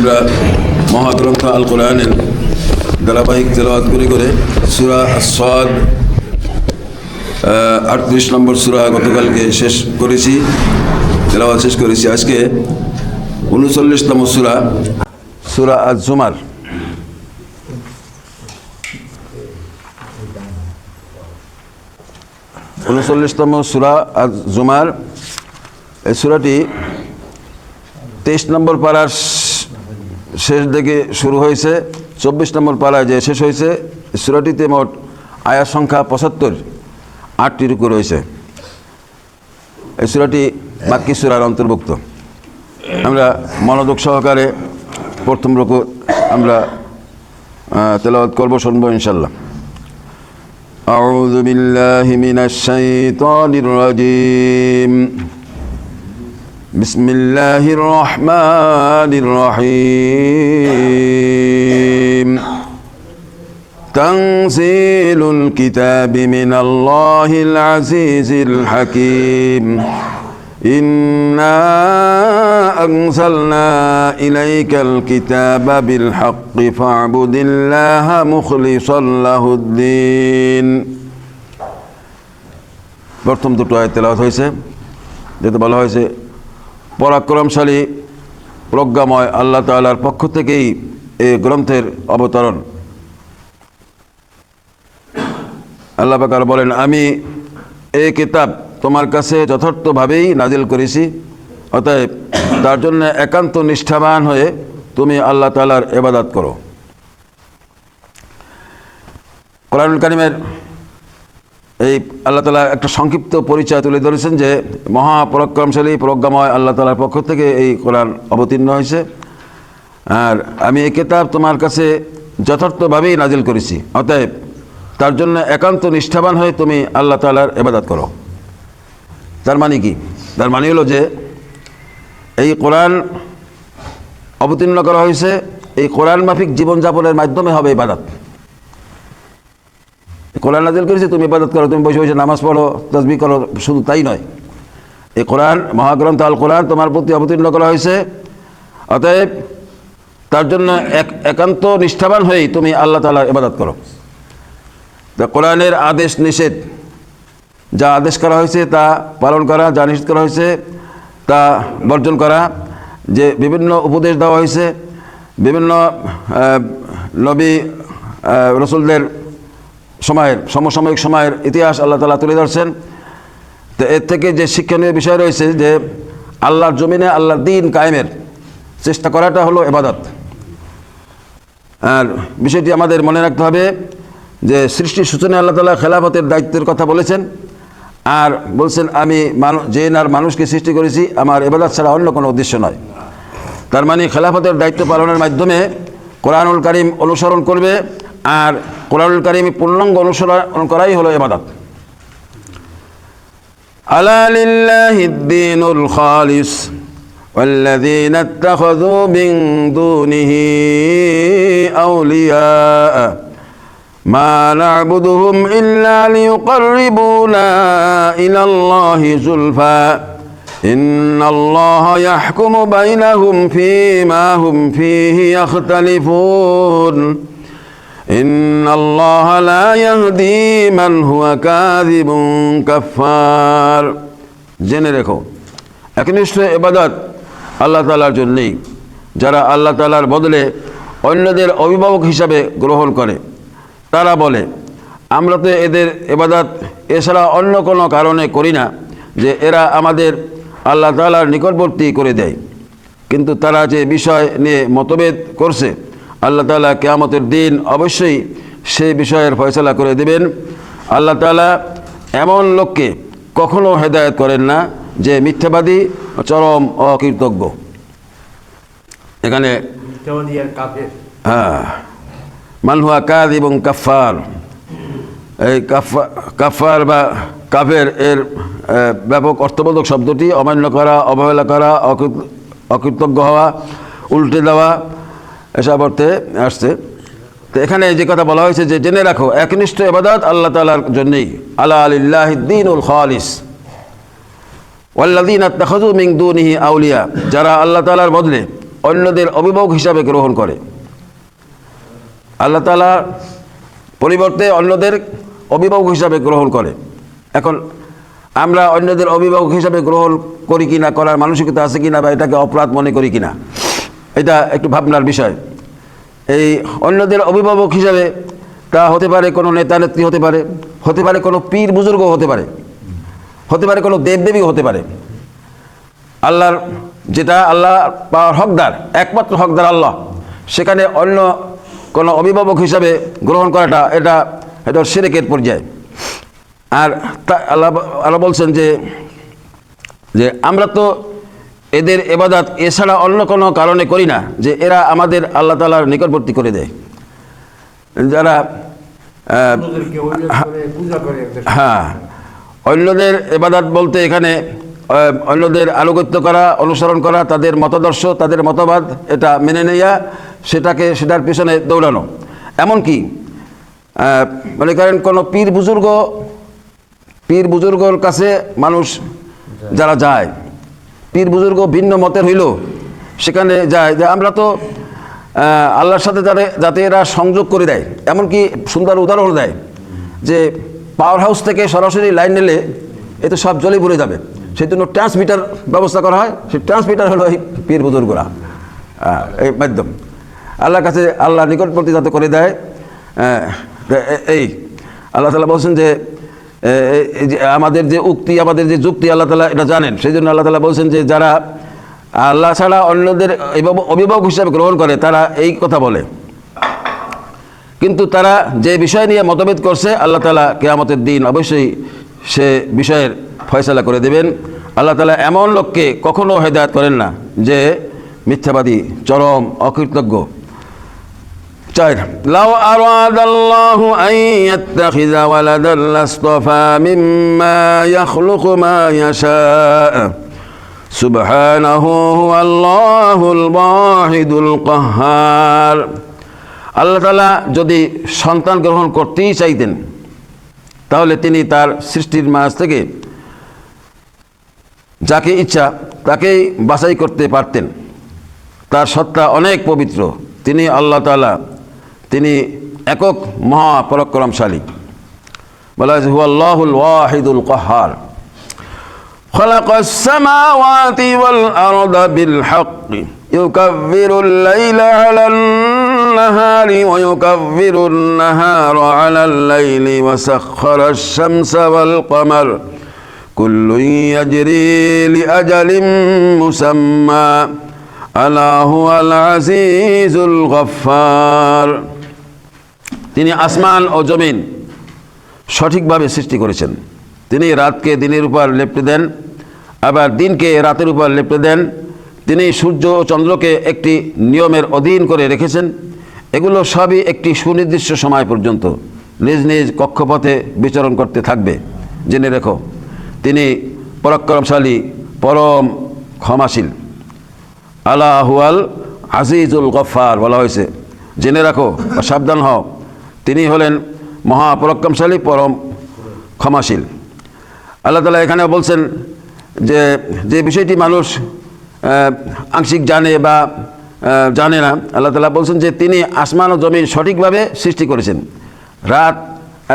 আমরা মহাগ্রন্থ আল কোরআনের ধারাবাহিক তেলাওয়াত করে করে সুরা সদ আটত্রিশ নম্বর সুরা গতকালকে শেষ করেছি, তেলাওয়াত শেষ করেছি। আজকে উনচল্লিশতম সুরা সুরা আজ জুমার উনচল্লিশতম সুরা আজ জুমার এই সুরাটি তেইশ নম্বর পাড়ার শেষ দিকে শুরু হয়েছে চব্বিশ নম্বর পাড়ায় যে শেষ হয়েছে এই সুরাটিতে মোট আয়ার সংখ্যা পঁচাত্তর আটটি রুকু রয়েছে এই সুরাটি বাক্যি সুরার অন্তর্ভুক্ত আমরা মনোযোগ সহকারে প্রথম রুকু আমরা তেলাওয়াত করবো শুনবো ইনশাল্লাহ أعوذ بالله من الشيطان الرجيم بسم الله الرحمن الرحيم تنزيل الكتاب من الله العزيز الحكيم إنا أنزلنا إليك الكتاب بالحق فاعبد الله مخلصا له الدين প্রথম দুটো আয়াত তেলাওয়াত হয়েছে যেটা বলা হয়েছে পরাক্রমশালী, প্রজ্ঞাময় আল্লাহ তাআলার পক্ষ থেকেই এই গ্রন্থের অবতরণ। আল্লাহ পাকার বলেন, আমি এই কিতাব তোমার কাছে যথার্থভাবেই নাজিল করেছি, অতএব তার জন্য একান্ত নিষ্ঠাবান হয়ে তুমি আল্লাহ তালার এবাদাত করো। কোরআন কারিমের এই আল্লাহ তালা একটা সংক্ষিপ্ত পরিচয় তুলে ধরেছেন যে মহাপরাক্রমশালী, প্রজ্ঞাময় আল্লাহ তালার পক্ষ থেকে এই কোরআন অবতীর্ণ হয়েছে। আর আমি এই কিতাব তোমার কাছে যথার্থভাবেই নাজিল করেছি। অতএব তার জন্য একান্ত নিষ্ঠাবান হয়ে তুমি আল্লাহ তালার এবাদাত করো। তার মানে কি? তার মানে হলো যে এই কোরআন অবতীর্ণ করা হয়েছে, এই কোরআন মাফিক জীবনযাপনের মাধ্যমে হবে ইবাদত। কোরআন নাজিল করেছে, তুমি ইবাদত করো, তুমি বসে বসে নামাজ পড়ো তসবি করো, শুধু তাই নয়। এই কোরআন, মহাগ্রন্থ আল কোরআন তোমার প্রতি অবতীর্ণ করা হয়েছে। অতএব তার জন্য এক একান্ত নিষ্ঠাবান হয়েই তুমি আল্লাহ তালা ইবাদত করো। তা কোরআনের আদেশ নিষেধ, যা আদেশ করা হয়েছে তা পালন করা, যা নিষেধ করা হয়েছে তা বর্জন করা, যে বিভিন্ন উপদেশ দেওয়া হয়েছে, বিভিন্ন নবী রসুলদের সময়ের, সমসাময়িক সময়ের ইতিহাস আল্লাহ তালা তুলে ধরছেন। তো এর থেকে যে শিক্ষণীয় বিষয় রয়েছে যে আল্লাহর জমিনে আল্লাহর দিন কায়েমের চেষ্টা করাটা হলো এবাদত আর বিষয়টি আমাদের মনে রাখতে হবে যে সৃষ্টির সূচনে আল্লাহ তালা খেলাফতের দায়িত্বের কথা বলেছেন। আর বলছেন, আমি মানুষ যে আর মানুষকে সৃষ্টি করেছি, আমার এবাদত ছাড়া অন্য কোনো উদ্দেশ্য নয়। তার মানে খেলাফতের দায়িত্ব পালনের মাধ্যমে কোরআনুল কারিম অনুসরণ করবে। আর কোরআনুল কারিম পূর্ণাঙ্গ অনুসরণ করাই হলো এবাদত ألا لله الدين الخالص والذين اتخذوا من دونه أولياء ما نعبدهم إلا ليقربونا إلى الله زلفى إن الله يحكم بينهم فيما هم فيه يختلفون إن الله لا يهدي من هو كاذب كفار জেনে রেখো একনিষ্ঠ এবাদত আল্লাহ তালার জন্যেই যারা আল্লাহ তালার বদলে অন্যদের অভিভাবক হিসাবে গ্রহণ করে তারা বলে আমরা তো এদের এবাদত এছাড়া অন্য কোনো কারণে করি না যে এরা আমাদের আল্লাহ তালার নিকটবর্তী করে দেয় কিন্তু তারা যে বিষয় নিয়ে মতভেদ করছে আল্লাহ তালা কেয়ামতের দিন অবশ্যই সেই বিষয়ের ফয়সলা করে দেবেন। আল্লাহ তালা এমন লোককে কখনো হেদায়ত করেন না যে মিথ্যাবাদী চরম অকৃতজ্ঞ। এখানে কাফের। হ্যাঁ মানহুয়া কাদ এবং কাফার এই কাফা কাফার বা কাফের এর ব্যাপক অর্থবোধক শব্দটি অমান্য করা অবহেলা করা অকৃত- অকৃতজ্ঞ হওয়া উল্টে দেওয়া এসব অর্থে আসছে। তো এখানে যে কথা বলা হয়েছে যে, জেনে রাখো, একনিষ্ঠ এবাদত আল্লাহ তালার জন্যেই। আল্লাহ আলিল্লাহিদ্দিন উল খালিস। ওয়াল্লাদিন আত্তাখাযু মিন দুনিহি আউলিয়া। যারা আল্লাহ তাআলার বদলে অন্যদের অভিভাবক হিসাবে গ্রহণ করে। আল্লাহ তালা পরিবর্তে অন্যদের অভিভাবক হিসাবে গ্রহণ করে। এখন আমরা অন্যদের অভিভাবক হিসাবে গ্রহণ করি কিনা, করার মানসিকতা আছে কিনা বা এটাকে অপরাধ মনে করি কিনা এটা একটু ভাবনার বিষয়। এই অন্যদের অভিভাবক হিসাবে তা হতে পারে কোনো নেতা নেত্রী হতে পারে হতে পারে কোনো পীর বুজুর্গ হতে পারে হতে পারে কোনো দেবদেবী হতে পারে। আল্লাহর যেটা আল্লাহ পাওয়ার হকদার, একমাত্র হকদার আল্লাহ। সেখানে অন্য কোনো অভিভাবক হিসাবে গ্রহণ করাটা এটা এটা সেরেকের পর্যায়ে। আর আল্লাহ আল্লাহ বলছেন যে যে আমরা তো এদের এবাদাত এছাড়া অন্য কোনো কারণে করি না যে এরা আমাদের আল্লাহ তালার নিকটবর্তী করে দেয়। যারা হ্যাঁ অন্যদের এবাদাত বলতে এখানে অন্যদের আনুগত্য করা অনুসরণ করা তাদের মতাদর্শ তাদের মতবাদ এটা মেনে নেয়া সেটাকে সেটার পিছনে দৌড়ানো। এমনকি মনে করেন কোনো পীর বুজুর্গ পীর বুজুর্গর কাছে মানুষ যারা যায় পীর বুজুর্গ ভিন্ন মতের হইল। সেখানে যায় যে আমরা তো আল্লাহর সাথে যাতে যাতে এরা সংযোগ করে দেয়। এমনকি সুন্দর উদাহরণ দেয় যে পাওয়ার হাউস থেকে সরাসরি লাইন নিলে এ তো সব জলে ভরে যাবে। সেই জন্য ট্রান্সমিটার ব্যবস্থা করা হয়। সেই ট্রান্সমিটার হলো এই পীর বুজুর্গরা। এই মাধ্যম। আল্লাহর কাছে আল্লাহ নিকটবর্তী যাতে করে দেয়। এই, আল্লাহ তালা বলছেন যে আমাদের যে উক্তি, আমাদের যে যুক্তি আল্লাহ তালা এটা জানেন। সেই জন্য আল্লাহ তালা বলছেন যে যারা আল্লাহ ছাড়া অন্যদের অভিভাবক- হিসাবে গ্রহণ করে, তারা এই কথা বলে। কিন্তু তারা যে বিষয় নিয়ে মতভেদ করছে, আল্লাহ তালা কেয়ামতের দিন অবশ্যই সে বিষয়ের ফয়সালা করে দেবেন। আল্লাহ তালা এমন লোককে কখনো হেদায়ত করেন না যে মিথ্যাবাদী, চরম, অকৃতজ্ঞ। চার, লাউ আরাদ আল্লাহু আন ইয়াত্তাখিযা ওয়ালাদান লাসতাফা মিম্মা ইয়াখলুকু মা ইয়াশা। সুবহানাহু হুয়াল্লাহুল ওয়াহিদুল কাহ্হার আল্লাহ তাআলা যদি সন্তান গ্রহণ করতেই চাইতেন, তাহলে তিনি তার সৃষ্টির মাঝ থেকে যাকে ইচ্ছা তাকেই বাছাই করতে পারতেন। তার সত্তা অনেক পবিত্র। তিনি আল্লাহ তাআলা তিনি একক মহাপরাক্রমশালী বলা হয়েছে হুয়াল্লাহুল ওয়াহিদুল কাহ্হার خلق السماوات والأرض بالحق يكفر الليل على النهار ويكفر النهار على الليل وسخر الشمس والقمر كل يجري لأجل مسمى ألا هو العزيز الغفار তিনি আসমান ও জমিন সঠিকভাবে সৃষ্টি করেছেন। তিনি রাতকে দিনের উপর লেপটে দেন, আবার দিনকে রাতের উপর লেপটে দেন। তিনি সূর্য ও চন্দ্রকে একটি নিয়মের অধীন করে রেখেছেন। এগুলো সবই একটি সুনির্দিষ্ট সময় পর্যন্ত নিজ নিজ কক্ষপথে বিচরণ করতে থাকবে। জেনে রেখো, তিনি পরাক্রমশালী, পরম ক্ষমাশীল। আলাহুয়াল আজিজুল গফার বলা হয়েছে। জেনে রাখো, সাবধান হও। তিনি হলেন মহাপরাক্রমশালী, পরম ক্ষমাশীল। আল্লাহ তালা এখানে বলছেন যে যে বিষয়টি মানুষ আংশিক জানে বা জানে না, আল্লাহ তালা বলছেন যে তিনি আসমান ও জমিন সঠিকভাবে সৃষ্টি করেছেন। রাত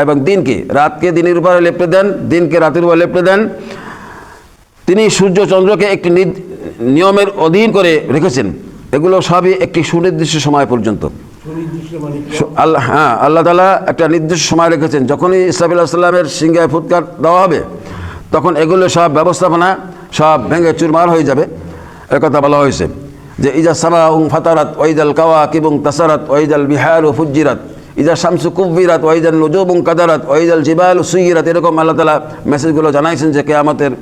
এবং দিনকে, রাতকে দিনের উপরে লেপটে দেন, দিনকে রাতের উপরে লেপটে দেন। তিনি সূর্য চন্দ্রকে একটি নিয়মের অধীন করে রেখেছেন। এগুলো সবই একটি সুনির্দিষ্ট সময় পর্যন্ত। কি? আল্লাহ হ্যাঁ আল্লাহ তালা একটা নির্দিষ্ট সময় রেখেছেন যখনই ইসলামুল্লাহ সাল্লামের সিংহায় ফুৎকার দেওয়া হবে, তখন এগুলো সব ব্যবস্থাপনা সব ভেঙে চুরমার হয়ে যাবে এ কথা বলা হয়েছে যে, ইজা সামা উং ফাতারাত ওইজাল কাওয়া কিবুং তাসারাত ওইজাল বিহার ও ফুজিরাত ইজা শামসু কুব্বিরাত ওইজাল নজুবুং কাদারাত ওইজাল জিবাল সুইরাত এরকম আল্লাহ তালা মেসেজগুলো জানাইছেন যে, কেয়ামতের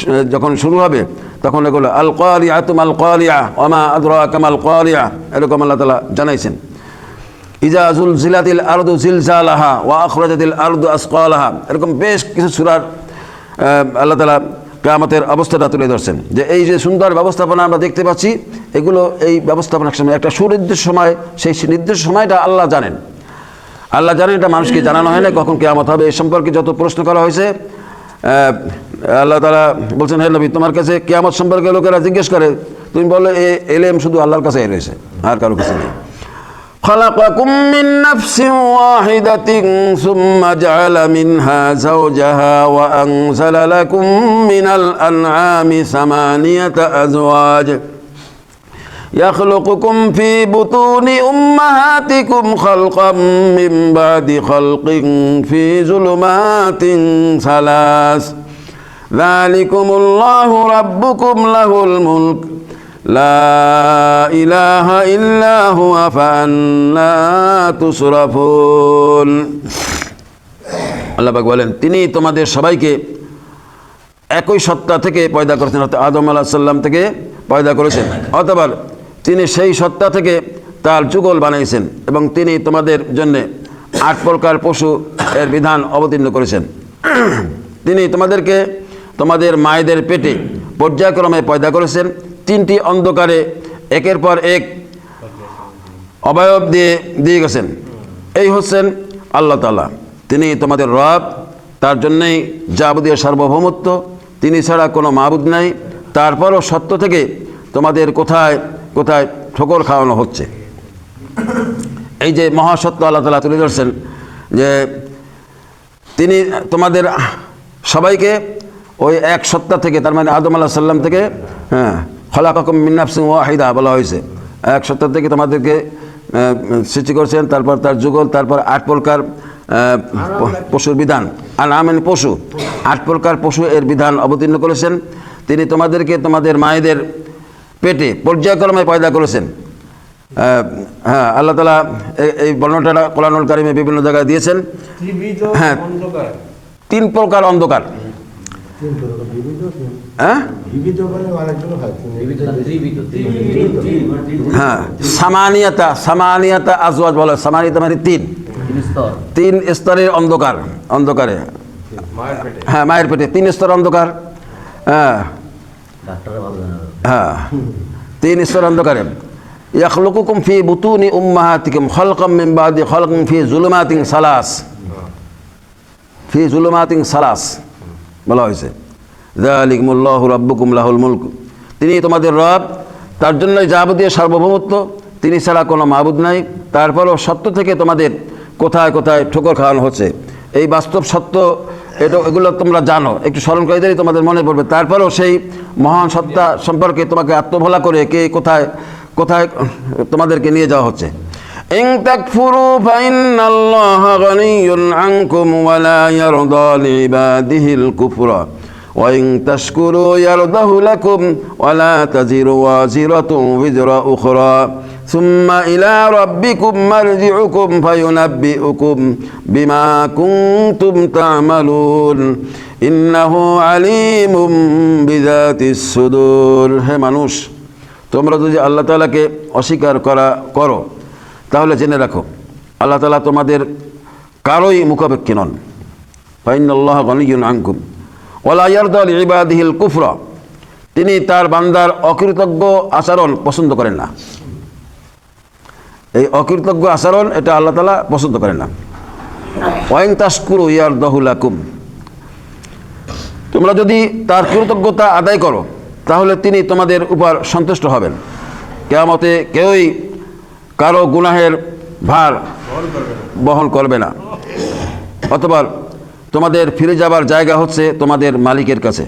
স- যখন শুরু হবে, তখন এগুলো আল কালিয়া তুম আল কালিয়া ওমা আদরা কামাল কালিয়া এরকম আল্লাহ তালা জানাইছেন ইজা জুল জিলাতিল আরদু জিলজালাহা ওয়া আখরাজাতিল আরদু আসকালাহা। এরকম বেশ কিছু সুরার আল্লাহ তালা কেয়ামতের অবস্থাটা তুলে ধরছেন। যে এই যে সুন্দর ব্যবস্থাপনা আমরা দেখতে পাচ্ছি, এগুলো এই ব্যবস্থাপনার সময় একটা সুনির্দিষ্ট সময়, সেই নির্দিষ্ট সময়টা আল্লাহ জানেন। আল্লাহ জানেন এটা মানুষকে জানানো হয় না কখন কেয়ামত হবে এই সম্পর্কে যত প্রশ্ন করা হয়েছে আল্লাহ তালা বলছেন, হে নবী, তোমার কাছে কেয়ামত সম্পর্কে লোকেরা জিজ্ঞেস করে, তুমি বলো এ এলেম শুধু আল্লাহর কাছেই রয়েছে, আর কারও কাছে নেই। خلقكم من نفس واحدة ثم جعل منها زوجها وأنزل لكم من الأنعام ثمانية أزواج يخلقكم في بطون أمهاتكم خلقا من بعد خلق في ظلمات ثلاث. ذلكم الله ربكم له الملك. لا إله إلا هو فأنا تصرفون আল্লাহ পাক বলেন তিনি তোমাদের সবাইকে একই সত্তা থেকে পয়দা করেছেন অর্থাৎ আদম আলাহ সাল্লাম থেকে পয়দা করেছেন অথবা তিনি সেই সত্তা থেকে তার যুগল বানিয়েছেন এবং তিনি তোমাদের জন্যে আট প্রকার পশু এর বিধান অবতীর্ণ করেছেন তিনি তোমাদেরকে তোমাদের মায়েদের পেটে পর্যায়ক্রমে পয়দা করেছেন তিনটি অন্ধকারে একের পর এক অবয়ব দিয়ে দিয়ে গেছেন। এই হচ্ছেন আল্লাহ তালা তিনি তোমাদের রব, তার জন্যেই যাবতীয় সার্বভৌমত্ব, তিনি ছাড়া কোনো মাবুদ নাই। তারপরও সত্য থেকে তোমাদের কোথায় কোথায় ঠোকর খাওয়ানো হচ্ছে? এই যে মহাসত্য আল্লাহ তালা তুলে ধরছেন যে তিনি তোমাদের সবাইকে ওই এক সত্তা থেকে, তার মানে আদম আল্লাহ সাল্লাম থেকে হ্যাঁ খলাকাকুম মিন্নাফ সিং ওয়াহিদা বলা হয়েছে। এক সত্তা থেকে তোমাদেরকে সৃষ্টি করেছেন তারপর তার যুগল তারপর আট প্রকার পশুর বিধান। আর নাম মানে পশু। আট প্রকার পশু এর বিধান অবতীর্ণ করেছেন। তিনি তোমাদেরকে তোমাদের মায়েদের পেটে পর্যায়ক্রমে পয়দা করেছেন। হ্যাঁ আল্লাহ তালা এই- বর্ণনাটা কোরআনুল কারিমে বিভিন্ন জায়গায় দিয়েছেন। হ্যাঁ। তিন প্রকার অন্ধকার। হ্যাঁ? হয়। সামানিয়াতা সামানিয়াতা আজওয়াজ বলে। সামানিয়াতা মানে তিন। তিন স্তরের অন্ধকার অন্ধকারে। হ্যাঁ মায়ের পেটে। তিন স্তর অন্ধকার। হ্যাঁ। হ্যাঁ। তিন স্তর অন্ধকারে। ইয়াখলুকুকুম ফি বুতুনি উম্মাহাতিকুম খলকাম মিন বাদি খলকাম ফি জুলুমাতিন সালাস। ফি জুলুমাতিন সালাস। বলা হয়েছে। জালিকুমুল্লাহু রাব্বুকুম লাহুল মুলক। তিনি তোমাদের রব, তার জন্যই যাবতীয় সার্বভৌমত্ব তিনি ছাড়া কোনো মাবুদ নাই। তারপরও সত্য থেকে তোমাদের কোথায় কোথায় ঠোকর খাওয়ানো হচ্ছে? এই বাস্তব সত্য, এটা এগুলো তোমরা জানো। একটু স্মরণ করে দিলেই তোমাদের মনে পড়বে। তারপরেও সেই মহান সত্তা সম্পর্কে তোমাকে আত্মভোলা করে কে কোথায় কোথায় তোমাদেরকে নিয়ে যাওয়া হচ্ছে। إن تكفروا فإن الله غني عنكم ولا يرضى لعباده الكفر وإن تشكروا يرضه لكم ولا تزر وازرة وزر أخرى ثم إلى ربكم مرجعكم فينبئكم بما كنتم تعملون إنه عليم بذات الصدور হে মানুষ তোমরা যদি আল্লাহ তাআলাকে অস্বীকার করা করো তাহলে জেনে রাখো, আল্লাহ তালা তোমাদের কারোই মুখাপেক্ষী নন। ফাইন আল্লাহ গনিয়ুন আঙ্কুম ওলা ইয়ারদল ইবাদিহিল কুফরা, তিনি তার বান্দার অকৃতজ্ঞ আচরণ পছন্দ করেন না। এই অকৃতজ্ঞ আচরণ এটা আল্লাহ তালা পছন্দ করেন না। ওয়াইং তাস্কুরু ইয়ার দহুলাকুম তোমরা যদি তার কৃতজ্ঞতা আদায় করো, তাহলে তিনি তোমাদের উপর সন্তুষ্ট হবেন। কেয়ামতে কেউই কারও গুনাহের ভার বহন করবে না। অথবা তোমাদের ফিরে যাবার জায়গা হচ্ছে তোমাদের মালিকের কাছে।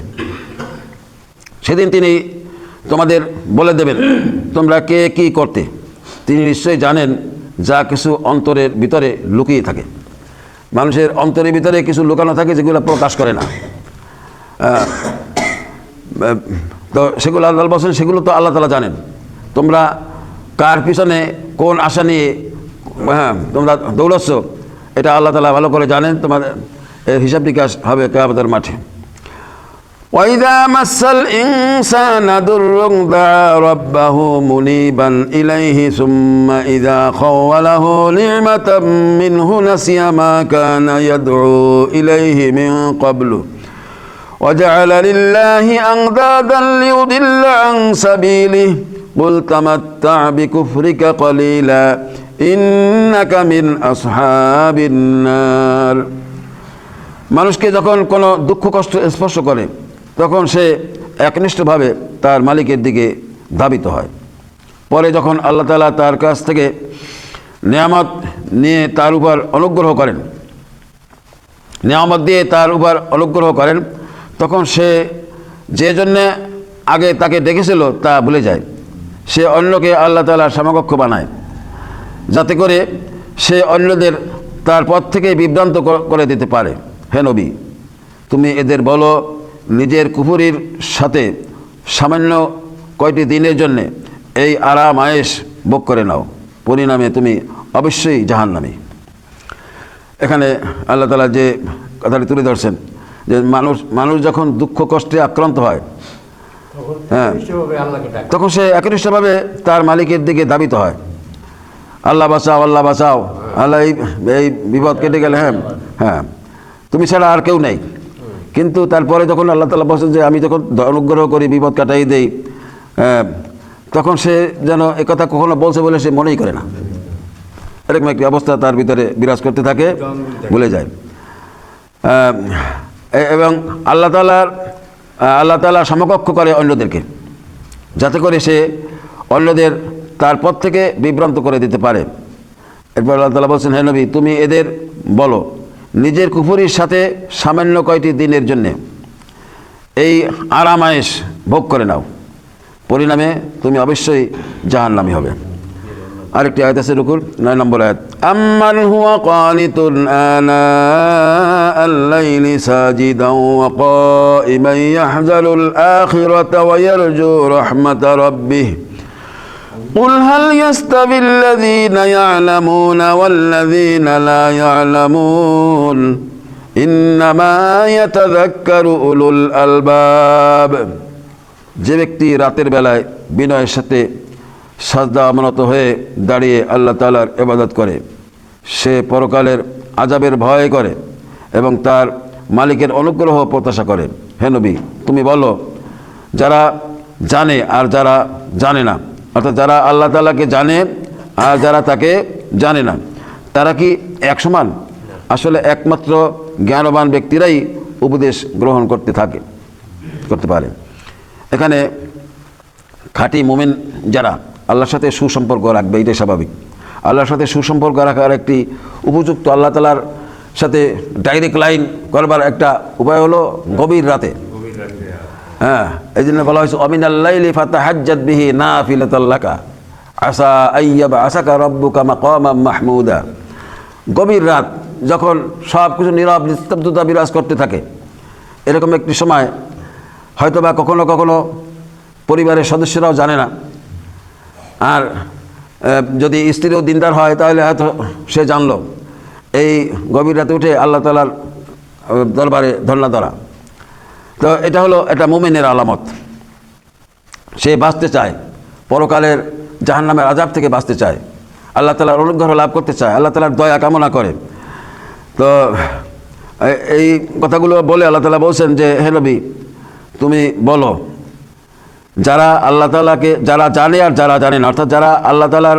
সেদিন তিনি তোমাদের বলে দেবেন, তোমরা কে কি করতে? তিনি নিশ্চয়ই জানেন যা কিছু অন্তরের ভিতরে লুকিয়ে থাকে। মানুষের অন্তরের ভিতরে কিছু লুকানো থাকে যেগুলো প্রকাশ করে না। তো সেগুলো আল্লাহ বলছেন, সেগুলো তো আল্লাহ তালা জানেন। তোমরা কার পিছনে কোন আশা নিয়ে হ্যাঁ তোমরা দৌড়াচ্ছ এটা আল্লাহ তালা ভালো করে জানেন তোমাদের এর হিসাব নিকাশ হবে কেয়ামতের মাঠে وإذا مس الإنسان ضر دعا ربه منيبا إليه ثم إذا خوله نعمة منه نسي ما كان يدعو إليه من قبل وجعل لله أندادا ليضل عن سبيله قل تمتع بكفرك قليلا إنك من أصحاب النار মানুষকে যখন কোনো দুঃখ কষ্ট স্পর্শ করে তখন সে একনিষ্ঠভাবে তার মালিকের দিকে ধাবিত হয় পরে যখন আল্লাহ তালা তার কাছ থেকে নিয়ামত নিয়ে তার উপর অনুগ্রহ করেন নিয়ামত দিয়ে তার উপর অনুগ্রহ করেন তখন সে যে জন্যে আগে তাকে ডেকেছিল তা ভুলে যায় সে অন্যকে আল্লাহ তালার সমকক্ষ বানায়। যাতে করে সে অন্যদের তার পথ থেকে বিভ্রান্ত করে দিতে পারে। হে নবী, তুমি এদের বলো, নিজের কুফুরির সাথে সামান্য কয়টি দিনের জন্যে এই আরাম আয়েস ভোগ করে নাও। পরিণামে তুমি অবশ্যই জাহান্নামী। এখানে আল্লাহ তালা যে কথাটি তুলে ধরছেন, যে মানুষ মানুষ যখন দুঃখ কষ্টে আক্রান্ত হয় হ্যাঁ। তখন সে একনিষ্ঠভাবে তার মালিকের দিকে দাবিত হয়। আল্লাহ বাঁচাও আল্লাহ বাঁচাও। আল্লাহ এই এই বিপদ কেটে গেলে হ্যাঁ হ্যাঁ। তুমি ছাড়া আর কেউ নেই। কিন্তু তারপরে যখন আল্লাহ তালা বলছেন যে আমি যখন অনুগ্রহ করি বিপদ কাটাই দেই হ্যাঁ, তখন সে যেন একথা কখনো বলছে বলে সে মনেই করে না। এরকম একটি অবস্থা তার ভিতরে বিরাজ করতে থাকে ভুলে যায়। এবং আল্লাহ তালার আল্লাহ তালা সমকক্ষ করে অন্যদেরকে, যাতে করে সে অন্যদের তার পথ থেকে বিভ্রান্ত করে দিতে পারে। এরপর আল্লাহ তালা বলছেন, হে নবী, তুমি এদের বলো, নিজের কুফুরির সাথে সামান্য কয়টি দিনের জন্যে এই আরামায়েশ ভোগ করে নাও। পরিণামে তুমি অবশ্যই জাহান্নামী হবে। আরেকটি আয়াত আছে রুকুর নয় নম্বর আয়াত আম্মান হুয়া কানিতুন আনা আল্লাইলি সাজিদান ওয়া কাইমান ইয়াহজারুল আখিরাতা ওয়া ইয়ারজু রাহমাতা রাব্বিহ قل هل يستوي الذين يعلمون والذين لا يعلمون إنما يتذكر أولو الألباب যে ব্যক্তি রাতের বেলায় বিনয়ের সাথে সাজদা অবনত হয়ে দাঁড়িয়ে আল্লাহ তালার এবাদত করে। সে পরকালের আজাবের ভয় করে এবং তার মালিকের অনুগ্রহ প্রত্যাশা করে। হে নবী, তুমি বলো, যারা জানে আর যারা জানে না, অর্থাৎ যারা আল্লাহ তালাকে জানে আর যারা তাকে জানে না, তারা কি এক সমান আসলে একমাত্র জ্ঞানবান ব্যক্তিরাই উপদেশ গ্রহণ করতে থাকে, করতে পারে। এখানে খাঁটি মোমেন যারা আল্লাহর সাথে সুসম্পর্ক রাখবে, এটাই স্বাভাবিক। আল্লাহর সাথে সুসম্পর্ক রাখার একটি উপযুক্ত আল্লাহ তালার সাথে ডাইরেক্ট লাইন করবার একটা উপায় হলো গভীর রাতে। হ্যাঁ এই জন্য বলা হয়েছে অমিন আল্লাহ ফাতা হাজ্জাত বিহি না ফিলাতাল্লাকা আসা আইয়াবা আসাকা রব্বুকা মাকামা মাহমুদা। গভীর রাত যখন সব কিছু নীরব, নিস্তব্ধতা বিরাজ করতে থাকে, এরকম একটি সময় হয়তোবা কখনো কখনো পরিবারের সদস্যরাও জানে না। আর যদি স্ত্রীও দিনদার হয়, তাহলে হয়তো সে জানলো। এই গভীর রাতে উঠে আল্লাহ তালার দরবারে ধর্ণা ধরা। তো এটা হলো একটা মোমেনের আলামত। সে বাঁচতে চায়, পরকালের জাহান্নামের আজাব থেকে বাঁচতে চায়। আল্লাহ তালার অনুগ্রহ লাভ করতে চায়, আল্লাহ তালার দয়া কামনা করে। তো এই কথাগুলো বলে আল্লাহ তালা বলছেন যে, হে তুমি বলো যারা আল্লাহ তালাকে যারা জানে আর যারা জানে না অর্থাৎ যারা আল্লাহ তালার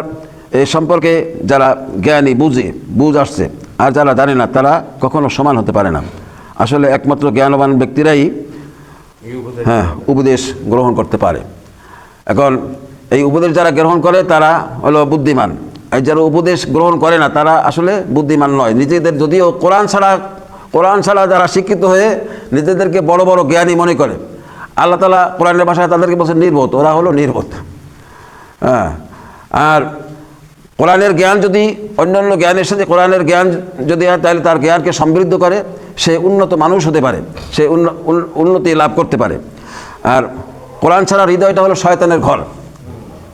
এই সম্পর্কে যারা জ্ঞানী বুঝে বুঝ আসছে আর যারা জানে না তারা কখনো সমান হতে পারে না। আসলে একমাত্র জ্ঞানবান ব্যক্তিরাই হ্যাঁ উপদেশ গ্রহণ করতে পারে। এখন এই উপদেশ যারা গ্রহণ করে তারা হলো বুদ্ধিমান। আর যারা উপদেশ গ্রহণ করে না তারা আসলে বুদ্ধিমান নয়। নিজেদের যদিও কোরআন ছাড়া কোরআন ছাড়া যারা শিক্ষিত হয়ে নিজেদেরকে বড় বড় জ্ঞানী মনে করে আল্লাহ তালা কোরআনের ভাষায় তাদেরকে বলছে নির্বোধ, ওরা হলো নির্বোধ। হ্যাঁ আর কোরআনের জ্ঞান যদি অন্যান্য জ্ঞানের সাথে, কোরআনের জ্ঞান যদি হয়, তাহলে তার জ্ঞানকে সমৃদ্ধ করে, সে উন্নত মানুষ হতে পারে, সে উন্ন- উন্নতি লাভ করতে পারে। আর কোরআন ছাড়া হৃদয়টা হলো শয়তানের ঘর।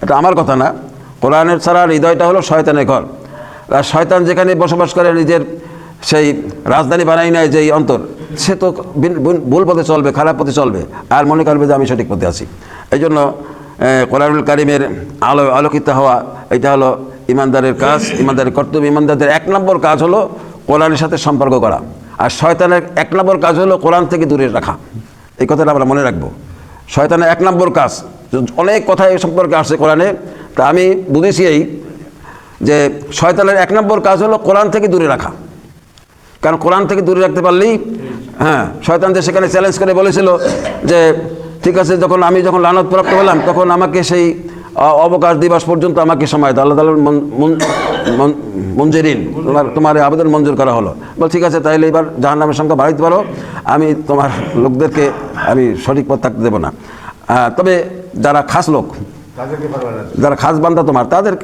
এটা আমার কথা না কোরআনের ছাড়া হৃদয়টা হলো শয়তানের ঘর। আর শয়তান যেখানে বসবাস করে, নিজের সেই রাজধানী বানাই নেয় যেই অন্তর সে তো ভুল- পথে চলবে, খারাপ পথে চলবে। আর মনে করবে যে আমি সঠিক পথে আছি। এই জন্য কোরআনুল কারিমের আলো, আলোকিত হওয়া, এটা হলো ইমানদারের কাজ, ইমানদারের কর্তব্য, ইমানদারদের এক নম্বর কাজ হলো কোরআনের সাথে সম্পর্ক করা। আর শয়তানের এক নম্বর কাজ হলো কোরআন থেকে দূরে রাখা। এই কথাটা আমরা মনে রাখব। শয়তানের এক নম্বর কাজ, অনেক কথা এই সম্পর্কে আসছে কোরআনে, তা আমি বুঝেছি এই, যে শয়তানের এক নম্বর কাজ হলো কোরআন থেকে দূরে রাখা। কারণ কোরআন থেকে দূরে রাখতে পারলেই হ্যাঁ শয়তানদের সেখানে চ্যালেঞ্জ করে বলেছিল যে ঠিক আছে যখন আমি যখন লানত প্রাপ্ত হলাম তখন আমাকে সেই অবকাশ দিবস পর্যন্ত আমাকে সময় দাও। আল্লাহ তালার মঞ্জুরিন তোমার আবেদন মঞ্জুর করা হলো। বল ঠিক আছে তাহলে এবার জাহান নামের সংখ্যা বাড়াইতে পারো। আমি তোমার লোকদেরকে আমি সঠিক পথ থাকতে দেবো না। তবে যারা খাস লোক যারা খাস বান্দা তোমার তাদের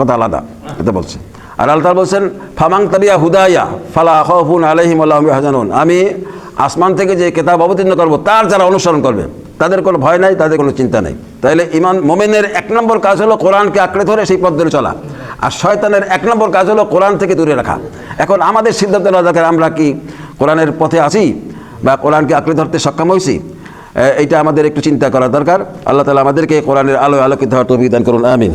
কথা আলাদা এটা বলছে। আর আল্লাহ বলছেন ফামাং তাবিয়া হুদাইয়া ফালা খফুন আলহিম আল্লাহ হাজানুন আমি আসমান থেকে যে কেতাব অবতীর্ণ করব, তার যারা অনুসরণ করবে, তাদের কোনো ভয় নাই, তাদের কোনো চিন্তা নেই। তাহলে ইমান, মোমেনের এক নম্বর কাজ হলো কোরআনকে আঁকড়ে ধরে সেই পথ ধরে চলা। আর শয়তানের এক নম্বর কাজ হলো কোরআন থেকে দূরে রাখা। এখন আমাদের সিদ্ধান্ত দরকার, আমরা কি কোরআনের পথে আছি বা কোরআনকে আঁকড়ে ধরতে সক্ষম হয়েছি? এ- এইটা আমাদের একটু চিন্তা করা দরকার। আল্লাহ তালা আমাদেরকে কোরআনের আলো আলোকিত হওয়ার তৌফিক করুন, আমিন।